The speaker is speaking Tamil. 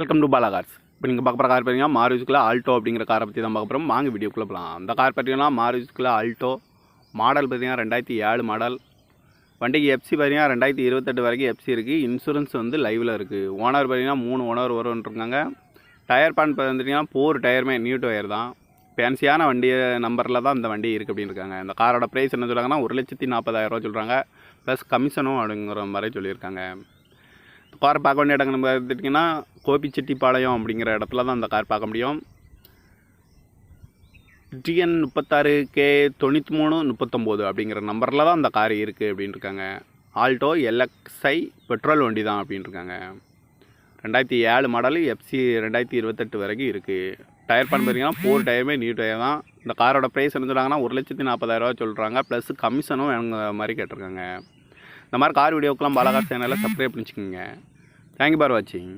வெல்கம் டு பாலா கார்ஸ் இப்போ நீங்கள் பார்க்க போகிற கார் பார்த்தீங்கன்னா மாருதிக்குள்ள ஆல்டோ அப்படிங்கிற காரை பற்றி தான் பார்க்க போகிறோம் வாங்க வீடியோக்குள்ளே போகலாம் அந்த கார் பார்த்தீங்கன்னா மாருதிக்குள்ள ஆல்டோ மாடல் பார்த்தீங்கன்னா ரெண்டாயிரத்தி ஏழு மாடல் வண்டிக்கு எஃப்சி பார்த்தீங்கன்னா ரெண்டாயிரத்தி இருபத்தெட்டு வரைக்கும் எஃப்சி இருக்குது இன்சூரன்ஸ் வந்து லைவில் இருக்குது ஓனர் பார்த்தீங்கன்னா மூணு ஓனர் வரும்ன்ருக்காங்க டயர் பான் பார்த்துட்டிங்கன்னா போர் டயருமே நியூ டயர் தான். ஃபேன்சியான வண்டி நம்பரில் தான் இந்த வண்டி இருக்குது அப்படின்னு இருக்காங்க. இந்த காரோட ப்ரைஸ் என்ன சொல்கிறாங்கன்னா ஒரு லட்சத்தி நாற்பதாயிரரூவா சொல்கிறாங்க ப்ளஸ் கமிஷனும் அப்படிங்கிற மாதிரி சொல்லியிருக்காங்க. கார் பார்க்க வேண்டிய இடங்கள் பார்த்துட்டிங்கன்னா கோபிச்செட்டிப்பாளையம் அப்படிங்கிற இடத்துல தான் அந்த கார் பார்க்க முடியும். டிஎன் முப்பத்தாறு கே தொண்ணூற்றி மூணு முப்பத்தொம்போது அப்படிங்கிற நம்பரில் தான் அந்த கார் இருக்குது அப்படின்னு இருக்காங்க ஆல்டோ எல்எக்ஸ்ஐ பெட்ரோல் வண்டி தான் அப்படின்ட்டுருக்காங்க ரெண்டாயிரத்தி ஏழு மாடல் எஃப்சி ரெண்டாயிரத்தி இருபத்தெட்டு வரைக்கும் இருக்குது டயர் பண்ண பார்த்தீங்கன்னா ஃபோர் டயருமே நியூ டயர் தான். இந்த காரோட ப்ரைஸ் என்ன சொல்கிறாங்கன்னா ஒரு லட்சத்தி நாற்பதாயிரரூவா சொல்கிறாங்க ப்ளஸ் கமிஷனும் வேணுங்க மாதிரி கேட்டிருக்காங்க. இந்த மாதிரி கார் வீடியோக்கெல்லாம் பாலாகார் சேனலில் சப்ஸ்கிரைப் பண்ணிச்சுக்கோங்க. தேங்க்யூ ஃபார் வாட்சிங்